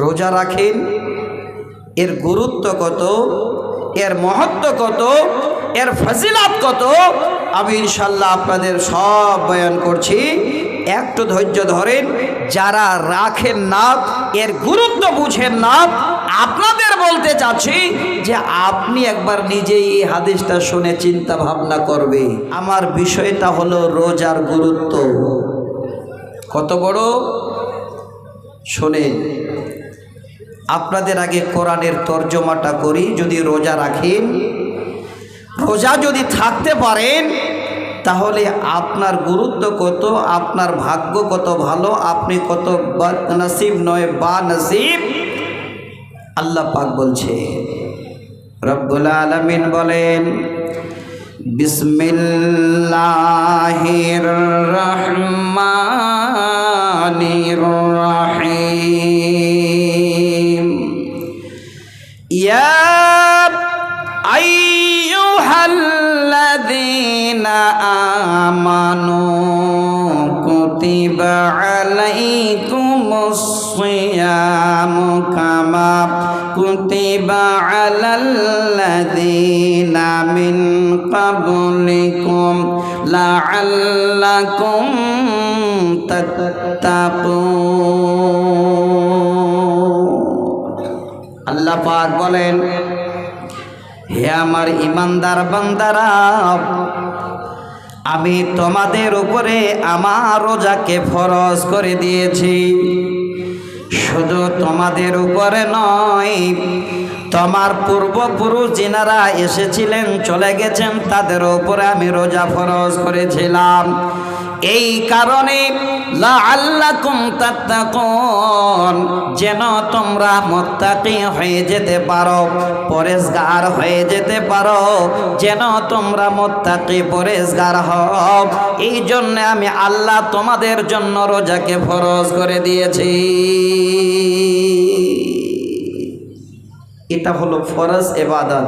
রোজা রাখেন, এর গুরুত্ব কত, এর মহত্ব কত, এর ফজিলাত কত, আমি ইনশাল্লাহ আপনাদের সব বয়ান করছি। একটু ধৈর্য ধরেন, যারা রাখেন না, এর গুরুত্ব বুঝেন না, আপনাদের বলতে চাচ্ছি যে আপনি একবার নিজেই এই হাদিসটা শুনে চিন্তা ভাবনা করবে। আমার বিষয়টা হলো রোজার গুরুত্ব। কত বড়? শোনেন আপনাদের আগে কোরআনের তর্জমাটা করি, যদি রোজা রাখেন। রোজা যদি থাকতে পারেন, তাহলে আপনার গুরুত্ব কত, আপনার ভাগ্য কত ভালো, আপনি কত নসিব নয় বা নসিব আল্লাহ পাক বলছে, রব্বুল আলমিন বলেন, বিসমিল্লাহির রহমানির রহিম। الذين آمنوا كتب عليكم الصيام كما كتب على الذين من قبلكم لعلكم تتقون আল্লাহ পাক বলেন হে আমার ইমানদার বান্দারা, আমি তোমাদের উপরে আমার রোজাকে ফরজ করে দিয়েছি। শুধু তোমাদের উপরে নয়, তোমার পূর্বপুরুষ যিনারা এসেছিলেন, চলে গেছেন, তাদের উপরে আমি রোজা ফরজ করেছিলাম। এই কারণে যেন তোমরা মুত্তাকি হয়ে যেতে পারো পরেশগার হয়ে যেতে পারো, যেন তোমরা মুত্তাকি পরেশগার হও। এই জন্য আমি আল্লাহ তোমাদের জন্য রোজাকে ফরজ করে দিয়েছি। এটা হলো ফরজ এবাদত।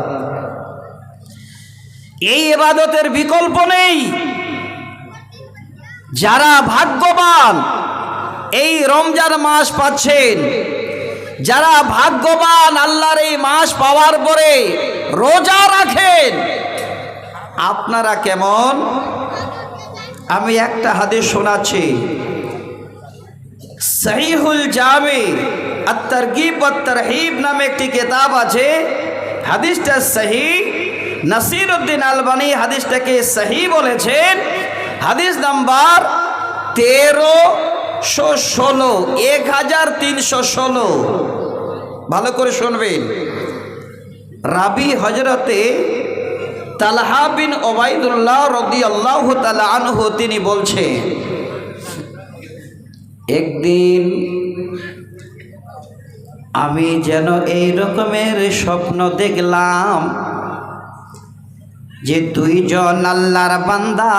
এই এবাদতের বিকল্প নেই। যারা ভাগ্যবান, এই রমজান মাস পাচ্ছেন। যারা ভাগ্যবান, আল্লাহর এই মাস পাওয়ার পরে রোজা রাখেন। আপনারা কেমন? আমি একটা হাদিস শোনাচ্ছি। সহিহুল জামে, আত্তারগিব আত্তারহিব নামে একটি কিতাব আছে। হাদিসটা সহি। নাসির উদ্দিন আলবানি হাদিসটাকে সহি বলেছেন। হাদিস নাম্বার তেরোশো ষোলো, এক হাজার তিনশো ষোলো। ভালো করে শুনবেন। রাবি হজরতে তালহা বিন ওবায়দুল্লাহ রদি আল্লাহ আনহু, তিনি বলছেন, একদিন আমি যেন এই রকমের স্বপ্ন দেখলাম যে দুইজন আল্লাহর বান্দা,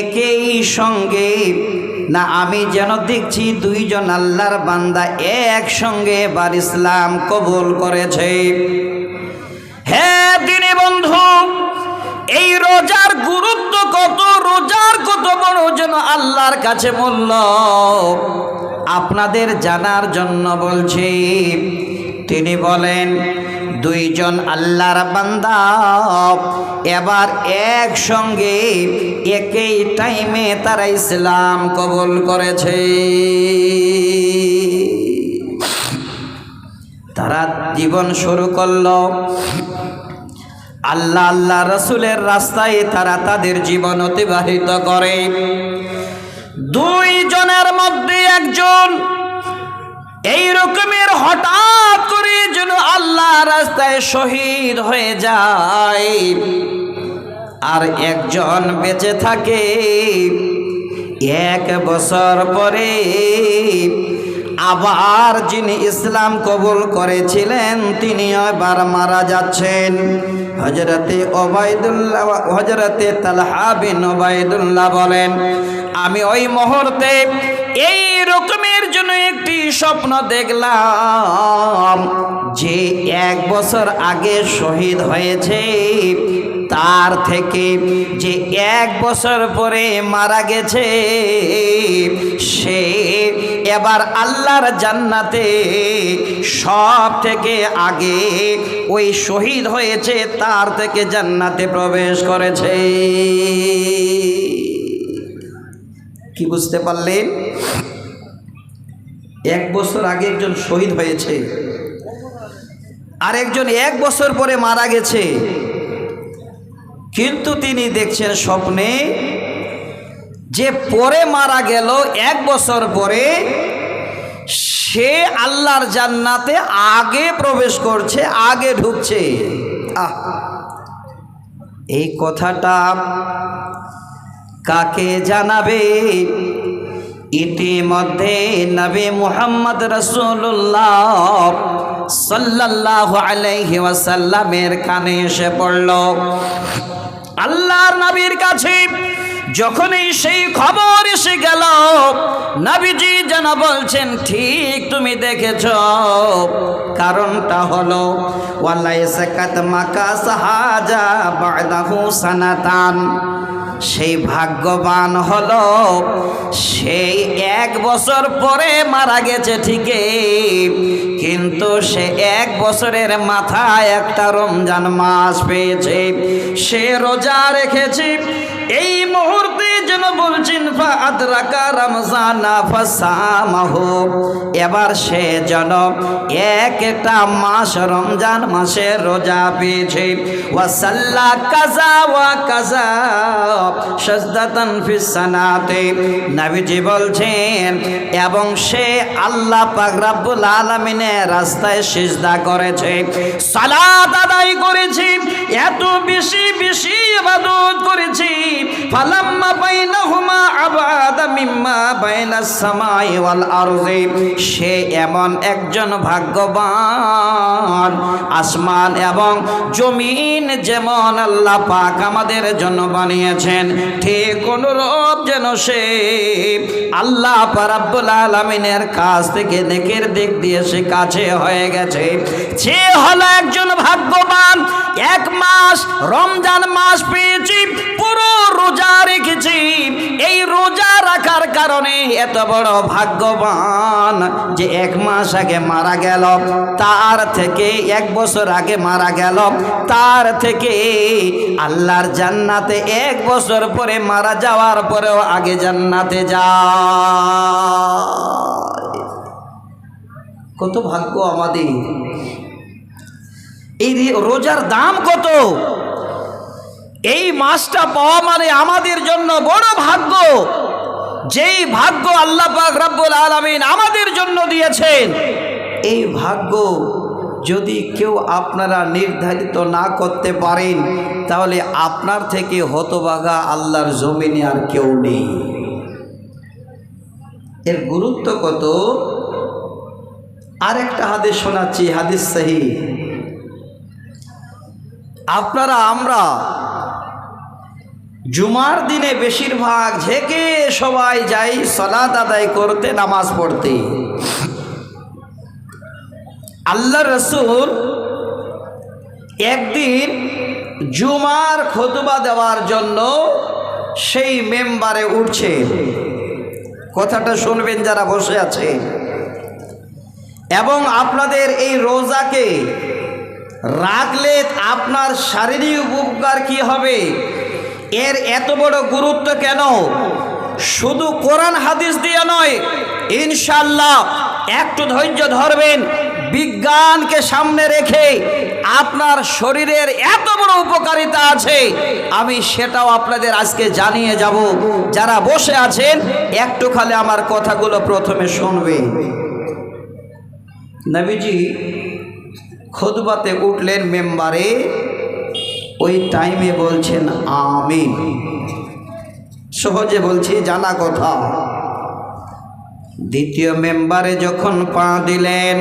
একই সঙ্গে, না আমি যেন দেখছি দুইজন আল্লাহর বান্দা একসঙ্গে বার ইসলাম কবুল করেছে। হ্যাঁ দিনে বন্ধু, এই রোজার গুরুত্ব কত, রোজার কত বড় যেন আল্লাহর কাছে মূল্য। আপনাদের জানার জন্য বলছি, তিনি বলেন দুইজন আল্লাহর বান্দা। এবার একসঙ্গে একই টাইমে তারা ইসলাম কবুল করেছে। তারা জীবন শুরু করল। আল্লাহ আল্লাহ রসুলের রাস্তায় তারা তাদের জীবন অতিবাহিত করে। দুই জনের মধ্যে একজন এই রকমের হঠাৎ করে যেন আল্লাহ রাস্তায় শহীদ হয়ে যায়। আর একজন বেঁচে থাকে। এক বছর পরে আবার যিনি ইসলাম কবুল করেছিলেন, তিনি এবার মারা যাচ্ছেন। হজরতে ওবায়দুল্লাহ হজরতে তালহা বিন ওবায়দুল্লাহ বলেন, আমি ওই মুহূর্তে এই রকমের জন্য একটি স্বপ্ন দেখলাম যে এক বছর আগে শহীদ হয়েছে। তার থেকে যে এক বছর পরে মারা গেছে, সে এবার আল্লাহর জান্নাতে সব থেকে আগে ওই শহীদ হয়েছে, তার থেকে জান্নাতে প্রবেশ করেছে। কি বুঝতে পারলেন? এক বছর আগে একজন শহীদ হয়েছে। আর একজন এক বছর পরে মারা গেছে। কিন্তু তিনি দেখছেন স্বপ্নে যে পরে মারা গেল, এক বছর পরে সে আল্লাহর জান্নাতে আগে প্রবেশ করছে, আগে ঢুকছে। আহ! এই কথাটা কাকে জানাবে? ইতিমধ্যে নবী মুহাম্মদ রসুল্লাহ সাল্লাল্লাহু আলাইহি ওয়াসাল্লামের কানে এসে পড়ল। আল্লাহর নবীর কাছে যখনই সেই খবর এসে গেল, নবীজি যেন বলছেন, ঠিক তুমি দেখেছ। কারণটা হলো সানাতান। সেই ভাগ্যবান হলো, সেই এক বছর পরে মারা গেছে ঠিকই, কিন্তু সে এক বছরের মাথায় একটা রমজান মাস পেয়েছে। সে রোজা রেখেছে এই মুহূর্তে যেন বলছেন এবার সে যেন এক একটা মাস রমজান মাসে রোজা পেয়েছে। ওয়াসাল্লা কাজা ওয়া কাজা সাজদাতান ফিস সানাতে নবীজি বলছেন, এবং সে আল্লাহ পাক রব্বুল রাস্তায় সিজদা করেছে। সালাত আদায় করেছে, এত বেশি বেশি ইবাদত করেছে। ফালাম্মা সে এমন একজন ভাগ্যবান, আসমান এবং জমিন যেমন আল্লাহ পাক আমাদের জন্য বানিয়েছেন, ঠিক অনুরূপ যেন সে আল্লাহ কাছ থেকে নেকের দিক দিয়ে সে কাছে হয়ে গেছে। সে হলো একজন ভাগ্যবান, এক মাস, রমজান মাস পেয়েছি, পুরো রোজা রেখেছি। এই রোজা রাখার কারণে এত বড় ভাগ্যবান যে এক মাস আগে মারা গেল, তার থেকে এক বছর আগে মারা গেল, তার থেকে আল্লাহর জান্নাতে এক বছর পরে মারা যাওয়ার পরেও আগে জান্নাতে যা কত ভাগ্য আমাদের। এই রোজার দাম কত? এই মাসটা পাওয়া মানে আমাদের জন্য বড় ভাগ্য। যেই ভাগ্য আল্লাহ পাক রব্বুল আলামিন আমাদের জন্য দিয়েছেন। এই ভাগ্য যদি কেউ আপনারা নির্ধারিত না করতে পারেন, তাহলে আপনার থেকে হতবাগা আল্লাহর জমিনে আর কেউ নেই। এর গুরুত্ব কত? আরেকটা হাদিস শোনাচ্ছি, হাদিস সাহি। আপনারা, আমরা জুমার দিনে বেশিরভাগ ঝেঁকে সবাই যাই সলাত আদায় করতে, নামাজ পড়তে। আল্লাহ রসুল একদিন জুমার খতুবা দেওয়ার জন্য সেই মেম্বারে উঠছে কথাটা শুনবেন যারা বসে আছে এবং আপনাদের এই রোজাকে রাখলে আপনার শারীরিক উপকার কি হবে? এর এত বড় গুরুত্ব কেন? শুধু কোরআন হাদিস দিয়ে নয় ইনশাল্লাহ একটু ধৈর্য ধরবেন, বিজ্ঞানকে সামনে রেখে আপনার শরীরের এত বড় উপকারিতা আছে, আমি সেটাও আপনাদের আজকে জানিয়ে যাব। যারা বসে আছেন, একটু খালে আমার কথাগুলো প্রথমে শুনবে নবীজি খুদবাতে উঠলেন মেম্বারে ওই টাইমে বলছেন, আমিন। সহজে বলছি, জানা কথা। দ্বিতীয় মেম্বারে যখন পা দিলেন,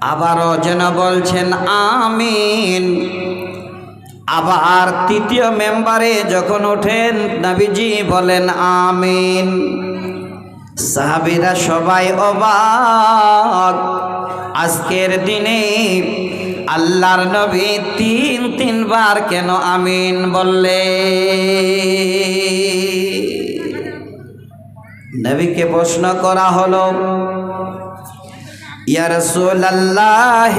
আবারও যেন বলছেন, আমিন। আবার তৃতীয় মেম্বারে যখন ওঠেন, নাবিজি বলেন, আমিন। সাহাবিরা সবাই অবাক। আজকের দিনে আল্লাহর নবী তিন, তিনবার কেন আমিন বললে? নবীকে প্রশ্ন করা হলো রাসূলুল্লাহ,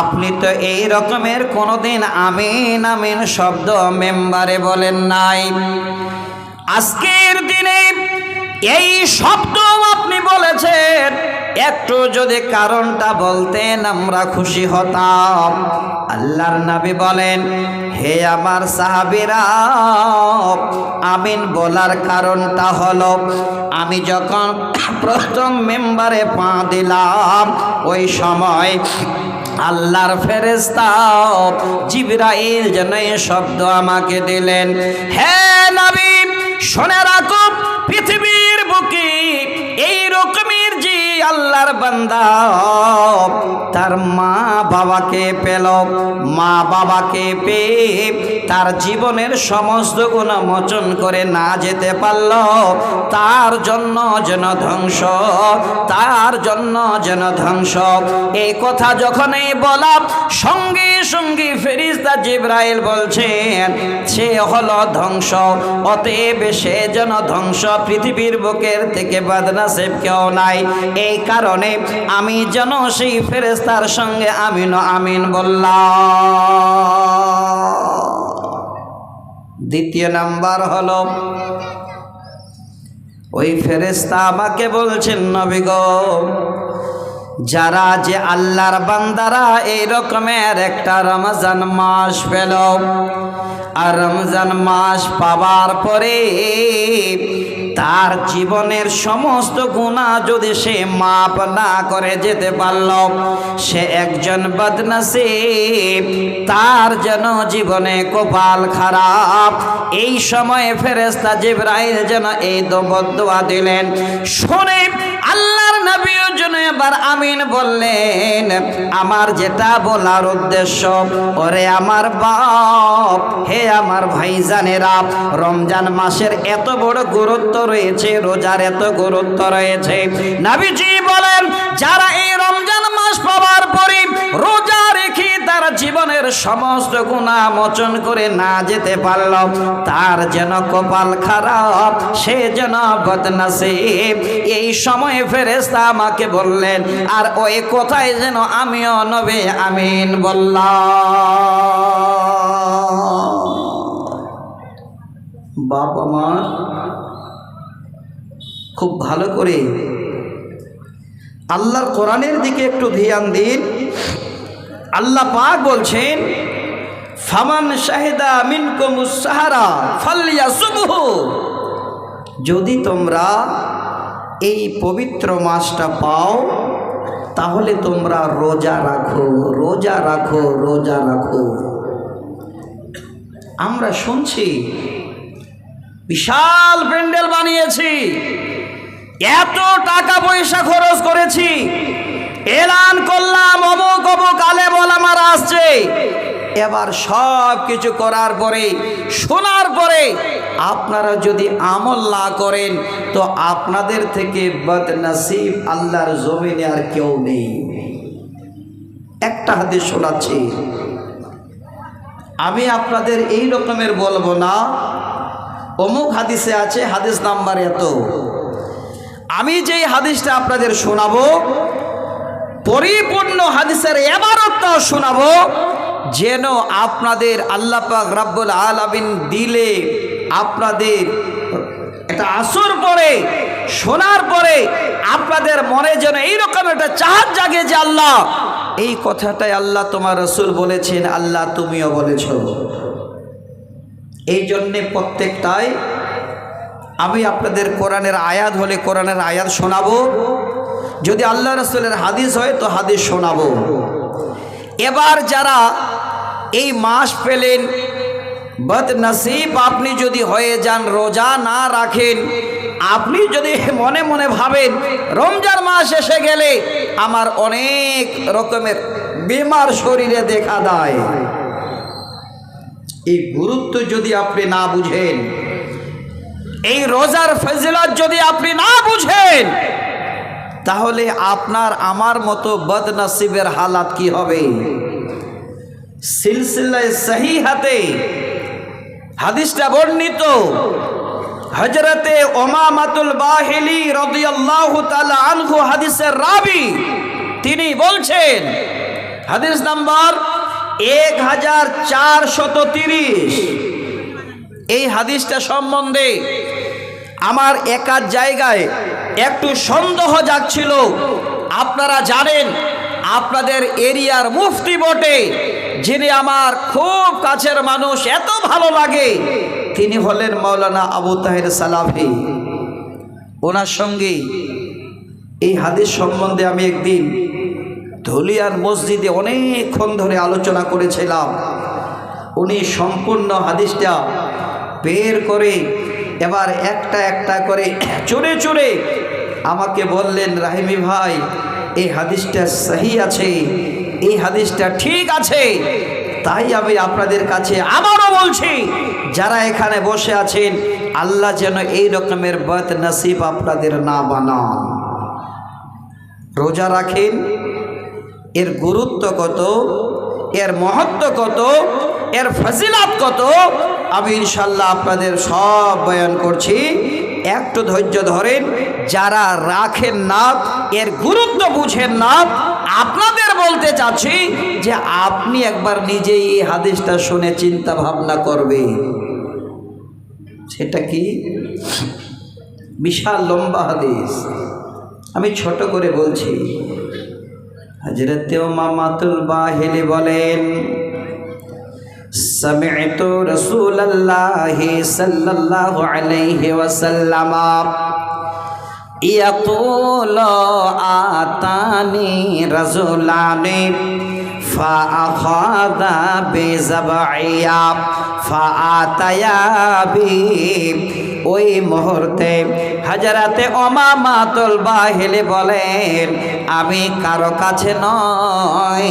আপনি তো এই রকমের কোনোদিন আমিন আমিন শব্দ মেম্বারে বলেন নাই। আজকের দিনে এই শব্দ আপনি বলেছেন একটু যদি কারণটা বলতেন, আমরা খুশি হতাম। আল্লাহর নবী বলেন, হে আমার সাহাবিরা, আমিন বলার কারণটা হলো, আমি যখন প্রথম মেম্বারে পা দিলাম, ওই সময় আল্লাহর ফেরেস্তা জিবরাইল যেন এই শব্দ আমাকে দিলেন, হে নবী, শুনে রাখো, পৃথিবীর বুকে এই রকমের যে আল্লাহর বান্দা। তার মা বাবাকে পেল। মা বাবাকে পেয়ে তার জীবনের সমস্ত গুণ মোচন করে না যেতে পারল। তার জন্য যেন ধ্বংস, তার জন্য যেন ধ্বংস। এই কথা যখনই বলা সঙ্গে সঙ্গে ফেরিস্তা জিব্রাইল বলছেন, সে হলো ধ্বংস, অতএব সে যেন ধ্বংস, পৃথিবীর বুকের থেকে বাদনা সেব কেউ নাই। এই কারণে আমি যেন সেই ফেরেস্তার সঙ্গে আমিন আমিন বললাম। দ্বিতীয় নাম্বার হলো, ওই ফেরেস্তা আমাকে বলছেন, নবী গো যারা যে আল্লাহর বান্দারা এই রকমের একটা রমজান মাস পেল। আর রমজান মাস পাওয়ার পরে তার জীবনের সমস্ত গুণা যদি সে মাপ না করে যেতে পারল, সে একজন বদনসিব তার যেন জীবনে কপাল খারাপ। এই সময়ে ফেরেস্তা জিব্রাইল যেন এই দোয়া দিলেন, শুনে আল্লাহর নবীর জন্য এবার আমিন বললেন, আমার যেটা বলার উদ্দেশ্য, ওরে আমার বাপ, হে আমার ভাইজানেরা, রমজান মাসের এত বড় গুরুত্ব রয়েছে, রোজার এত গুরুত্ব রয়েছে। নাবিজি বলেন, যারা এই রমজান মাস পাওয়ার পরে রোজা রেখে জীবনের সমস্ত গুণা মোচন করে না যেতে পারল। তার যেন কপাল খারাপ, সে যেন বদনাসিব। এই সময়ে ফেরেস্তা আমাকে বললেন, আর ওই কোথায় যেন আমিও নবে আমিন বললাম। বাপ আমার খুব ভালো করে আল্লাহর কোরআনের দিকে একটু ধ্যান দিন। আল্লাহ পাক বলছেন, ফামান শাহেদা মিনকুমুসাহারা ফাল্লিয়া সুবহু যদি তোমরা এই পবিত্র মাসটা পাও, তাহলে তোমরা রোজা রাখো রোজা রাখো রোজা রাখো। আমরা শুনছি, বিশাল প্যান্ডেল বানিয়েছি, এত টাকা পয়সা খরচ করেছি এলান করলাম, অমুক অমুক আলে আমার আসছে। এবার সব কিছু করার পরে, শোনার পরে আপনারা যদি আমল না করেন, তো আপনাদের থেকে বদনসিব আল্লাহর জমিনে আর কেউ নেই। একটা হাদিস শোনাচ্ছি। আমি আপনাদের এই রকমের বলব না। অমুক হাদিসে আছে, হাদিস নাম্বার এত। আমি যেই হাদিসটা আপনাদের শোনাবো পরিপূর্ণ হাদিসের এবারতটাও শোনাবো, যেন আপনাদের আল্লাহ পাক রাব্বুল আলামিন দিলে আপনাদের একটা আসর পরে, শোনার পরে আপনাদের মনে যেন এইরকম একটা চাহাত জাগে যে আল্লাহ, এই কথাটাই আল্লাহ তোমার রসুল বলেছেন, আল্লাহ তুমিও বলেছ। এই জন্যে প্রত্যেকটাই আমি আপনাদের কোরআনের আয়াত হলে কোরআনের আয়াত শোনাবো। যদি আল্লাহ রসুলের হাদিস হয়, তো হাদিস শোনাবো। এবার যারা এই মাস পেলেন, বদনসিব আপনি যদি হয়ে যান, রোজা না রাখেন, আপনি যদি মনে মনে ভাবেন, রমজান মাস এসে গেলে আমার অনেক রকমের বেমার শরীরে দেখা দেয়। এই গুরুত্ব যদি আপনি না বুঝেন, এই রোজার ফজিলত যদি আপনি না বুঝেন তাহলে আপনার আমার মতো বদনসিবের হালাত কি হবে? সিলসিলায় সহি হাতে হাদিসটা বর্ণিত। হজরতে ওমামাতুল বাহিলি রদিয়াল্লাহু তাআলা আনহু হাদিসের রাবি, তিনি বলছেন, হাদিস নাম্বার এক হাজার চারশত তিরিশ। এই হাদিসটা সম্বন্ধে আমার একার জায়গায় একটু সন্দেহ যাচ্ছিল। আপনারা জানেন, আপনাদের এরিয়ার মুফতি বটে, যিনি আমার খুব কাছের মানুষ, এত ভালো লাগে। তিনি হলেন মৌলানা আবু তাহের সালাফি ওনার সঙ্গে এই হাদিস সম্বন্ধে আমি একদিন ধুলিয়ার মসজিদে অনেকক্ষণ ধরে আলোচনা করেছিলাম। উনি সম্পূর্ণ হাদিসটা বের করে এবার একটা একটা করে চড়ে চড়ে আমাকে বললেন, রাহিমি ভাই, এই হাদিসটা সহি আছে, এই হাদিসটা ঠিক আছে। তাই আমি আপনাদের কাছে আবারও বলছি, যারা এখানে বসে আছেন, আল্লাহ যেন এই রকমের বদ নসিব আপনাদের না বানান। রোজা রাখেন, এর গুরুত্ব কত, এর মহত্ব কত, এর ফজিলাত কত আমি ইনশাল্লাহ আপনাদের সব বয়ান করছি। একটু ধৈর্য ধরেন, যারা রাখেন না এর গুরুত্ব বুঝেন না আপনাদের বলতে চাচ্ছি যে আপনি একবার নিজেই এই হাদিসটা শুনে চিন্তা ভাবনা করবে। সেটা কি? বিশাল লম্বা হাদিস। আমি ছোট করে বলছি। হজরত মামাতুল বাহিলি বলেন سمعت رسول الله صلى الله عليه وسلم يقول آتاني رجلان فأخذ بزبعيا فآتيا بي ওই মুহূর্তে হাজারাতে অমামাতুল বাহিলে বলেন আমি কারো কাছে নয়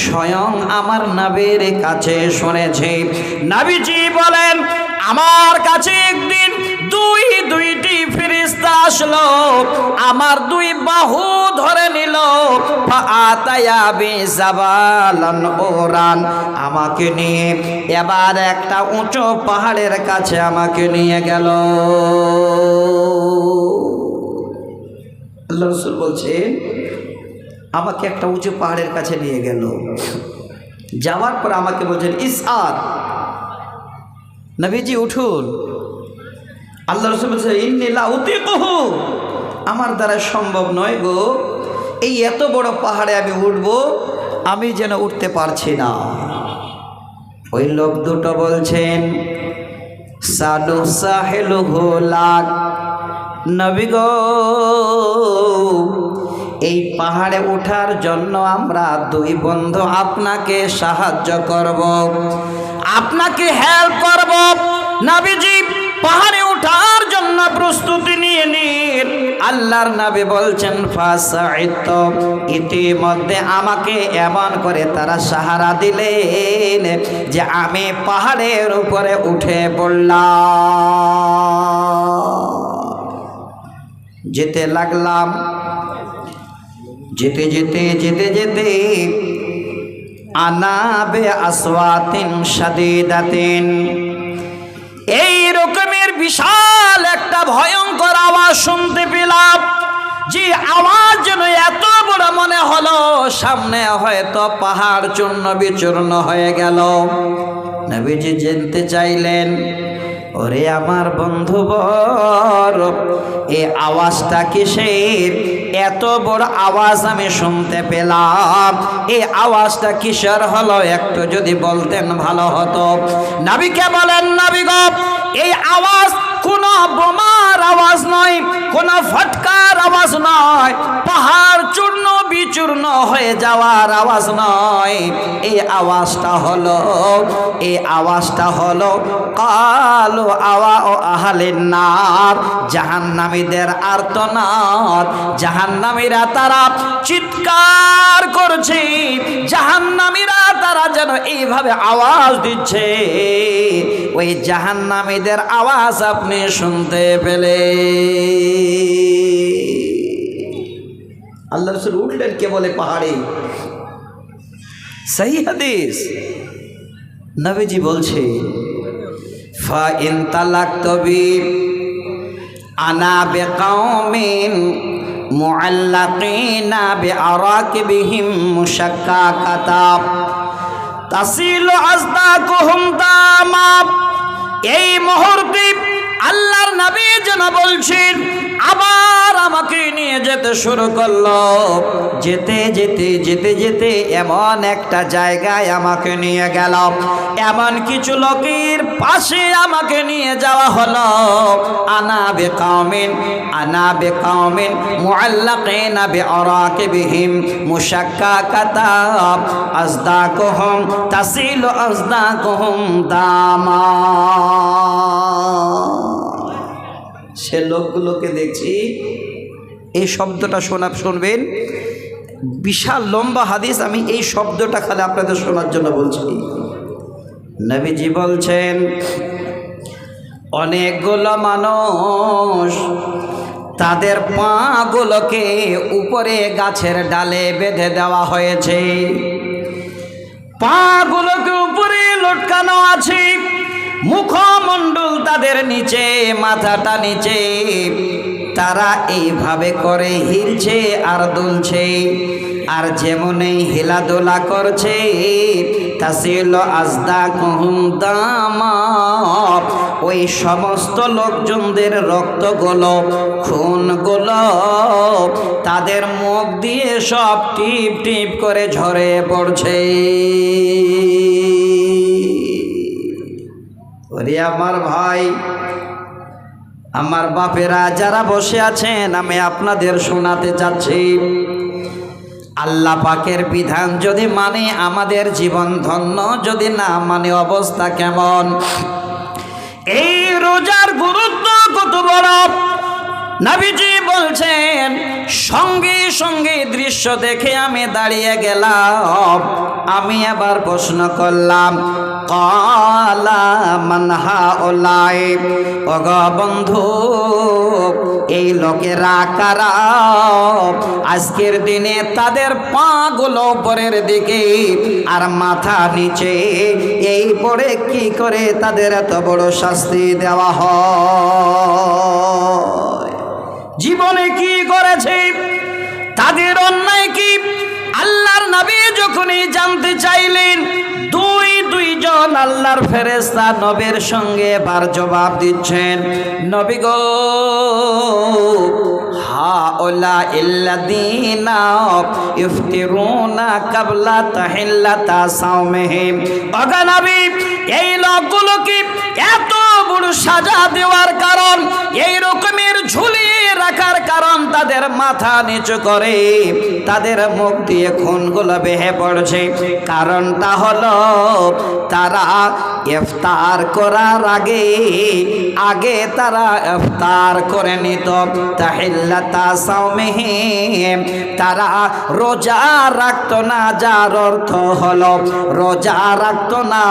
স্বয়ং আমার নাবির কাছে শুনেছি নাবিজি বলেন আমার কাছে একদিন দুই দুইটি ফিরিস্তা আসলো, আমার দুই বাহু ধরে নিল। আমাকে নিয়ে এবার একটা উঁচু পাহাড়ের কাছে আমাকে নিয়ে গেল। আল্লাহ রসুল বলছেন, আমাকে একটা উঁচু পাহাড়ের কাছে নিয়ে গেল। যাওয়ার পর আমাকে বলছেন ইসআদ নবীজি উঠুন। আল্লাহ রসুল বলছে ইন্নিলা উতি কহু আমার দ্বারা সম্ভব নয় গো, এই এত বড় পাহাড়ে আমি উঠব, আমি যেন উঠতে পারছি না। ওই লোক দুটো বলছেন, সালু সাহেলু হোলাক নবী গো, এই পাহাড়ে ওঠার জন্য আমরা দুই বন্ধু আপনাকে সাহায্য করব, আপনাকে হেল্প করব। নবীজি পাহাড়ে ওঠার জন্য প্রস্তুতি নিয়ে নিন। আল্লাহর নবী বলছেন, ফাসাইত। ইতিমধ্যে আমাকে এমন করে তারা সাহারা দিলেন যে আমি পাহাড়ের উপরে উঠে পড়লাম। যেতে লাগলাম। যেতে যেতে যেতে যেতে আনাবে আসওয়াতিন সাদিদাতিন এই রকমের বিশাল ভয়ঙ্কর আওয়াজ শুনতে পেলাম। যে আওয়াজ যেন এত বড় মনে হলো, সামনে হয়তো পাহাড় চূর্ণ বিচূর্ণ হয়ে গেল। নবীজি জানতে চাইলেন, ওরে আমার বন্ধু বর এই আওয়াজটা কিসের? এত বড় আওয়াজ আমি শুনতে পেলাম। এই আওয়াজটা কিসের হলো? একটু যদি বলতেন ভালো হতো। নাবিকে বলেন নাবিগ এই আওয়াজ কোন বোমার আওয়াজ নয়, কোন ফটকার আওয়াজ নয়, পাহাড় চূর্ণ বিচূর্ণ হয়ে যাওয়ার আওয়াজ নয়। এই আওয়াজটা হলো, এই আওয়াজটা হলো কালো আওয়া ও আহালের নার, জাহান্নামীদের আর্তনাদ। জাহান্নামীরা তারা চিৎকার করছে, জাহান্নামীরা তারা যেন এইভাবে আওয়াজ দিচ্ছে। ওই জাহান্নামীদের আওয়াজ আপনি শুনতে পেলে। আল্লাহ রসুল উঠলেন কে বলে পাহাড়ে? সহি হাদিস নবীজি বলছে ফা ইন তালাক তবি আনা বে কৌমিন মুআল্লাকিনা বে আরাকিবিহিম মুশাক্কা কাতাব আজদাকুহুম দামাপ এই মুহূর্তে আল্লাহর নবী যেন বলছেন, আবার আমাকে নিয়ে যেতে শুরু করল। যেতে যেতে যেতে যেতে এমন একটা জায়গায় আমাকে নিয়ে গেল। এমন কিছু লোকের পাশে আমাকে নিয়ে যাওয়া হলো। আনা বে কাউমিন আনা বে কাউমিন কাতাব আজদাকুহুম, তাসিলু আজদাকুহুম দামা। সে লোকগুলোকে দেখছি, এই শব্দটা শোনা, শুনবেন। বিশাল লম্বা হাদিস, আমি এই শব্দটা খালি আপনাদের শোনার জন্য বলছি। নবীজি বলছেন অনেকগুলো মানুষ তাদের পাগুলোকে উপরে গাছের ডালে বেঁধে দেওয়া হয়েছে। পাগুলোকে উপরে লটকানো আছে। মুখমণ্ডল তাদের নিচে, মাথাটা নিচে। তারা এইভাবে করে হিলছে আর দুলছে, আর যেমনই হিলাদোলা করছে, তা ছিল আজদা কহুম দামা ওই সমস্ত লোকজনদের রক্তগুলো, খুনগুলো, তাদের মুখ দিয়ে সব টিপ টিপ করে ঝরে পড়ছে। ওরে আমার ভাই, আমার বাপেরা যারা বসে আছেন, আমি আপনাদের শোনাতে চাচ্ছি আল্লাহ পাকের বিধান যদি মানে আমাদের জীবন ধন্য, যদি না মানে অবস্থা কেমন? এই রোজার গুরুত্ব কত বড়? নাবিজি বলছেন, সঙ্গে সঙ্গে দৃশ্য দেখে আমি দাঁড়িয়ে গেলাম। আমি আবার প্রশ্ন করলাম কলা মানহা ওলাই। অগ বন্ধু, এই লোকেরা কারা? আজকের দিনে তাদের পাগুলো উপরের দিকে আর মাথা নিচে। এই পরে কি করে তাদের এত বড় শাস্তি দেওয়া হয়? জীবনে কি করেছে? তাদের অন্যায় কি? আল্লাহর নবী যখনই জানতে চাইলেন, দুই দুইজন আল্লাহর ফেরেস্তা নবীর সঙ্গে বার জবাব দিচ্ছেন, নবী গো কাবলা এই লোকগুলো কি এত বড় সাজা দেওয়ার কারণ, এই রকমের ঝুলিয়ে রাখার কারণ তাদের মাথা নিচু করে, তাদের মুখ দিয়ে খুনগুলো বেহে পড়ছে। কারণটা হলো, তারা ইফতার করার আগে আগে তারা ইফতার করে নিত। তাহিল্লাতা তারা রোজা রাখত না, যার অর্থ হলো, রোজা রাখত না,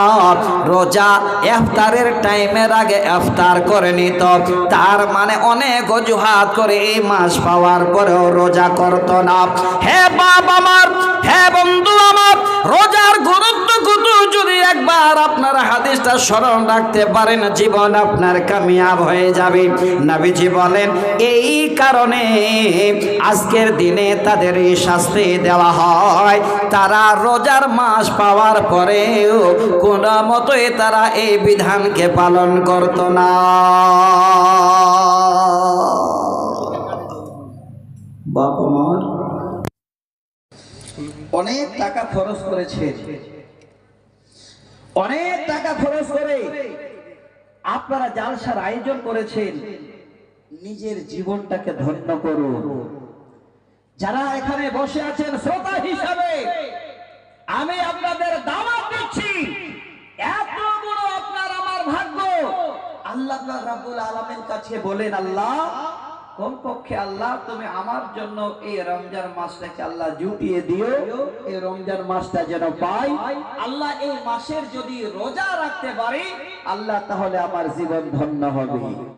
রোজা ইফতারের টাইমের আগে ইফতার করে নিত। তার মানে অনেক অজুহাত করে এই মাস পাওয়ার পরেও রোজা করত না। হে বাপ আমার, হে বন্ধু আমার, রোজার গুরুত্ব কত যদি একবার আপনার হাদিসটা স্মরণ রাখতে পারেন, জীবন আপনার কামিয়াব হয়ে যাবে। নবীজি বলেন, এই কারণে আজকের দিনে তাদের এই শাস্তি দেওয়া হয়। তারা রোজার মাস পাওয়ার পরেও কোন মতোই তারা এই বিধানকে পালন করত না। অনেক টাকা খরচ করেছে। অনেক টাকা খরচ করে আপনারা জালসার আয়োজন করেছেন। নিজের জীবনটাকে ধন্য করুন। যারা এখানে বসে আছেন, শ্রোতা হিসাবে, আমি আপনাদের দাওয়াত দিচ্ছি। এত বড় আপনার আমার ভাগ্য। আল্লাহ পাক রাব্বুল আলামিন কাছে বলেন, আল্লাহ কোন পক্ষে আল্লাহ, তুমি আমার জন্য এই রমজান মাসটাকে আল্লাহ জুটিয়ে দিও। এই রমজান মাসটা যেন পাই। আল্লাহ এই মাসের যদি রোজা রাখতে পারি, আল্লাহ তাহলে আমার জীবন ধন্য হবে।